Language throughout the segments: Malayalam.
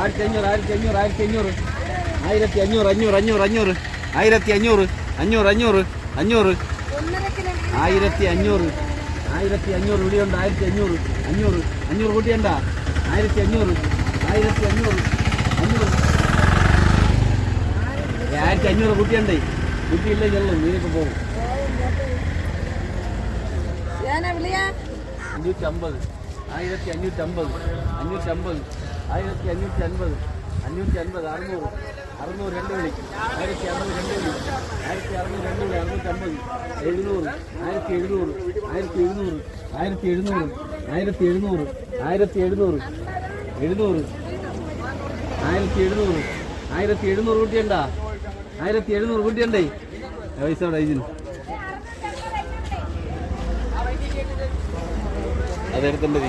ആയിരത്തി അഞ്ഞൂറ് ആയിരത്തി അഞ്ഞൂറ് ആയിരത്തി അഞ്ഞൂറ് ആയിരത്തി അഞ്ഞൂറ് അഞ്ഞൂറ്. അഞ്ഞൂറ് അഞ്ഞൂറ് ആയിരത്തി അഞ്ഞൂറ് അഞ്ഞൂറ്. അഞ്ഞൂറ് അഞ്ഞൂറ് ആയിരത്തി അഞ്ഞൂറ് ആയിരത്തി അഞ്ഞൂറ് ഇവിടെയുണ്ട് ആയിരത്തി അഞ്ഞൂറ് അഞ്ഞൂറ് അഞ്ഞൂറ് കൂട്ടിയണ്ട. ആയിരത്തി അഞ്ഞൂറ് ആയിരത്തി അഞ്ഞൂറ്. അഞ്ഞൂറ് ആയിരത്തി അഞ്ഞൂറ് കൂട്ടിയണ്ടേ. കുട്ടിയില്ലേ ചെല്ലും നീനൊക്കെ പോകും. അഞ്ഞൂറ്റമ്പത് ആയിരത്തി അഞ്ഞൂറ്റമ്പത് അഞ്ഞൂറ്റമ്പത്. ആയിരത്തി അഞ്ഞൂറ്റി അൻപത് അഞ്ഞൂറ്റി അൻപത് അറുന്നൂറ് അറുന്നൂറ് രണ്ട് വിളി ആയിരത്തി അറുന്നൂറ് രണ്ട് വിളി ആയിരത്തി അറുന്നൂറ് രണ്ട് വിളി അറുന്നൂറ്റമ്പത് എഴുന്നൂറ് ആയിരത്തി എഴുന്നൂറ് ആയിരത്തി എഴുന്നൂറ് ആയിരത്തി എഴുന്നൂറ് ആയിരത്തി എഴുന്നൂറ് ആയിരത്തി എഴുന്നൂറ് എഴുന്നൂറ് ആയിരത്തി എഴുന്നൂറ് ആയിരത്തി എഴുന്നൂറ് കൂട്ടിയണ്ടാ? ആയിരത്തി എഴുന്നൂറ് കൂട്ടിയണ്ടേ പൈസ അവിടെ ഇതിന് അതെടുത്തേണ്ടത്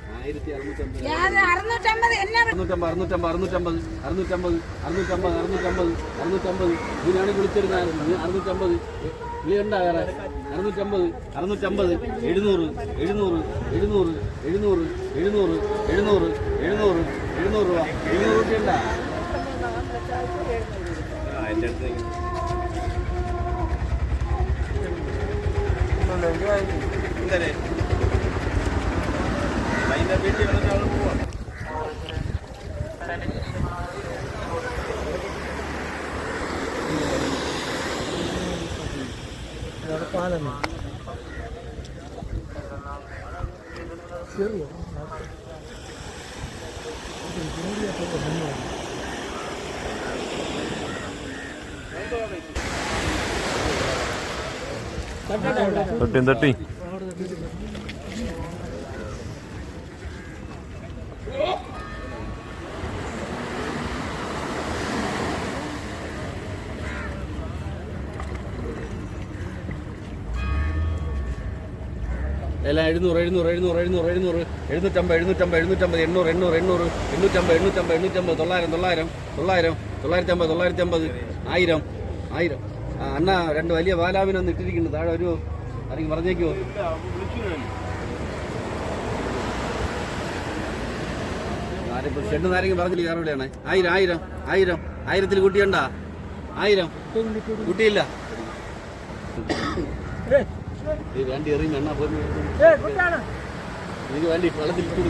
ഇതിനാണ് വിളിച്ചിരുന്നത്. അറുന്നൂറ്റമ്പത്. വിളിയുണ്ടാ വേറെ. അറുന്നൂറ്റമ്പത് അറുന്നൂറ്റമ്പത് എഴുന്നൂറ് എഴുന്നൂറ് എഴുന്നൂറ് എഴുന്നൂറ് എഴുന്നൂറ് എഴുന്നൂറ് എഴുന്നൂറ് എഴുന്നൂറ് രൂപ. എഴുന്നൂറ് രൂപയുണ്ടാ പാലം ചെറിയ തട്ടി തട്ടി എല്ലാം എഴുന്നൂറ് എഴുന്നൂറ് എഴുന്നൂറ് എഴുന്നൂറ് എഴുന്നൂറ്. എഴുന്നൂറ്റമ്പത് എഴുന്നൂറ്റമ്പത് എഴുന്നൂറ്റമ്പത് എണ്ണൂറ് എണ്ണൂറ് എണ്ണൂറ്. എണ്ണൂറ്റമ്പത് എണ്ണൂറ്റമ്പത് എണ്ണൂറ്റമ്പത്. തൊള്ളായിരം തൊള്ളായിരം തൊള്ളായിരം തൊള്ളായിരത്തമ്പത് തൊള്ളായിരത്തമ്പത്. ആയിരം ആയിരം. ആ അണ്ണ രണ്ട് വലിയ ബാലാവിനൊന്ന് ഇട്ടിരിക്കുന്നു. താഴെ ഒരു ആരെങ്കിലും പറഞ്ഞേക്കുമോ ആരിപ്പോ ഷെഡ് നാരെങ്കിലും പറഞ്ഞില്ല കയറുകയാണ് ആയിരം ആയിരം ആയിരം. ആയിരത്തിൽ കൂട്ടിയുണ്ടാ? ആയിരം. കൂട്ടിയില്ല. ഇത് വേണ്ടി എറിയും എണ്ണ പോയി ഇത് വേണ്ടി വെള്ളത്തിൽ ഇട്ട്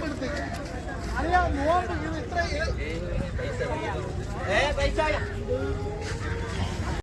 കൊടുക്കും അറിയാം നോമ്പ് ഇത് ഇത്ര